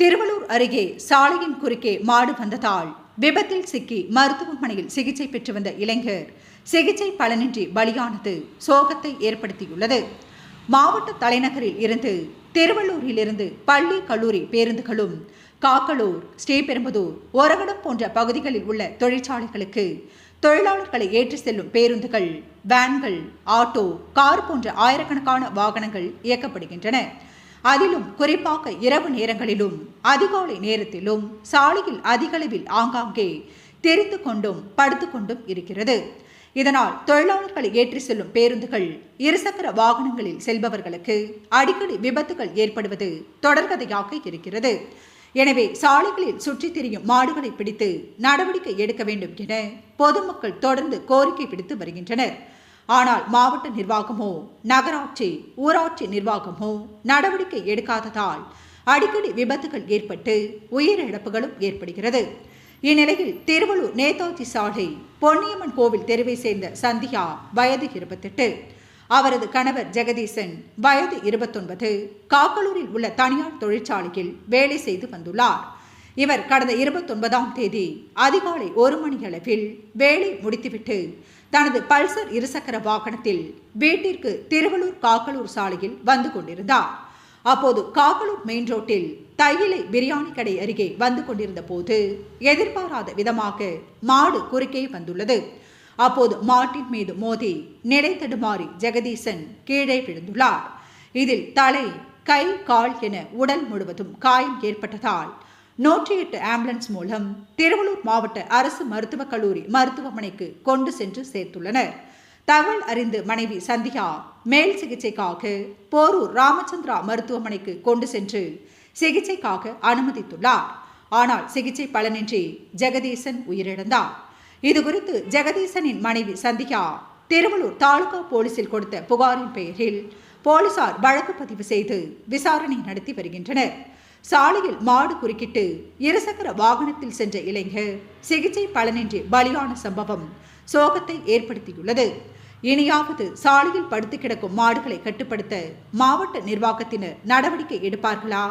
திருவள்ளூர் அருகே சாலையின் குறுக்கே மாடு வந்ததால் விபத்தில் சிக்கி மருத்துவமனையில் சிகிச்சை பெற்று வந்த இளைஞர். சிகிச்சை பலனின்றி பலியானது. சோகத்தை ஏற்படுத்தியுள்ளது. மாவட்ட தலைநகரில் இருந்து திருவள்ளூரிலிருந்து பள்ளி கல்லூரி பேருந்துகளும் காக்கலூர் ஸ்ரீபெரும்புதூர் ஒரகடம் போன்ற பகுதிகளில் உள்ள தொழிற்சாலைகளுக்கு தொழிலாளர்களை ஏற்றி செல்லும் பேருந்துகள் வேன்கள் ஆட்டோ கார் போன்ற ஆயிரக்கணக்கான வாகனங்கள் இயக்கப்படுகின்றன. அதிலும் குறிப்பாக இரவு நேரங்களிலும் அதிகாலை நேரத்திலும் சாலையில் அதிகளவில் ஆங்காங்கே தெரிந்து கொண்டும் படுத்து கொண்டும் இருக்கிறது. இதனால் தொழிலாளர்களை ஏற்றி செல்லும் பேருந்துகள் இருசக்கர வாகனங்களில் செல்பவர்களுக்கு அடிக்கடி விபத்துகள் ஏற்படுவது தொடர்கதையாக இருக்கிறது. எனவே சாலைகளில் சுற்றித் திரியும் மாடுகளை பிடித்து நடவடிக்கை எடுக்க வேண்டும் என பொதுமக்கள் தொடர்ந்து கோரிக்கை விடுத்து வருகின்றனர். ஆனால் மாவட்ட நிர்வாகமோ நகராட்சி ஊராட்சி நிர்வாகமோ நடவடிக்கை எடுக்காததால் அடிக்கடி விபத்துகள் ஏற்பட்டு உயிரிழப்புகளும் ஏற்படுகிறது. இந்நிலையில் திருவள்ளூர் நேதாஜி சாலை பொன்னியம்மன் கோவில் தெருவை சேர்ந்த சந்தியா வயது இருபத்தெட்டு. அவரது கணவர் ஜெகதீசன் வயது இருபத்தொன்பது. காக்கலூரில் உள்ள தனியார் தொழிற்சாலையில் வேலை செய்து வந்துள்ளார். இவர் கடந்த இருபத்தொன்பதாம் தேதி அதிகாலை ஒரு மணி அளவில் வேலை முடித்துவிட்டு தனது பல்சர் இருசக்கர வாகனத்தில் வீட்டிற்கு திருவள்ளூர் காக்கலூர் சாலையில் வந்து கொண்டிருந்தார். அப்போது காக்கலூர் மெயின் ரோட்டில் தையிலை பிரியாணி கடை அருகே வந்து கொண்டிருந்த போது எதிர்பாராத விதமாக மாடு குறுக்கே வந்துள்ளது. அப்போது மாட்டின் மீது மோதி நிலை தடுமாறி ஜெகதீசன் கீழே விழுந்துள்ளார். இதில் தலை கை கால் என உடல் முழுவதும் காயம் ஏற்பட்டதால் நூற்றி எட்டு ஆம்புலன்ஸ் மூலம் திருவள்ளூர் மாவட்ட அரசு மருத்துவக் கல்லூரி மருத்துவமனைக்கு கொண்டு சென்று சேர்த்துள்ளனர். தகவல் அறிந்து மனைவி சந்தியா மேல் சிகிச்சைக்காக போரூர் ராமச்சந்திரா மருத்துவமனைக்கு கொண்டு சென்று சிகிச்சைக்காக அனுமதித்துள்ளார். ஆனால் சிகிச்சை பலனின்றி ஜெகதீசன் உயிரிழந்தார். இதுகுறித்து ஜெகதீசனின் மனைவி சந்தியா திருவள்ளூர் தாலுகா போலீசில் கொடுத்த புகாரின் பெயரில் போலீசார் வழக்கு பதிவு செய்து விசாரணை நடத்தி வருகின்றனர். சாலையில் மாடு குறுக்கிட்டு இருசக்கர வாகனத்தில் சென்ற இளைஞர் சிகிச்சை பலனின்றி பலியான சம்பவம் சோகத்தை ஏற்படுத்தியுள்ளது. இனியாவது சாலையில் படுத்து கிடக்கும் மாடுகளை கட்டுப்படுத்த மாவட்ட நிர்வாகத்தினர் நடவடிக்கை எடுப்பார்களா?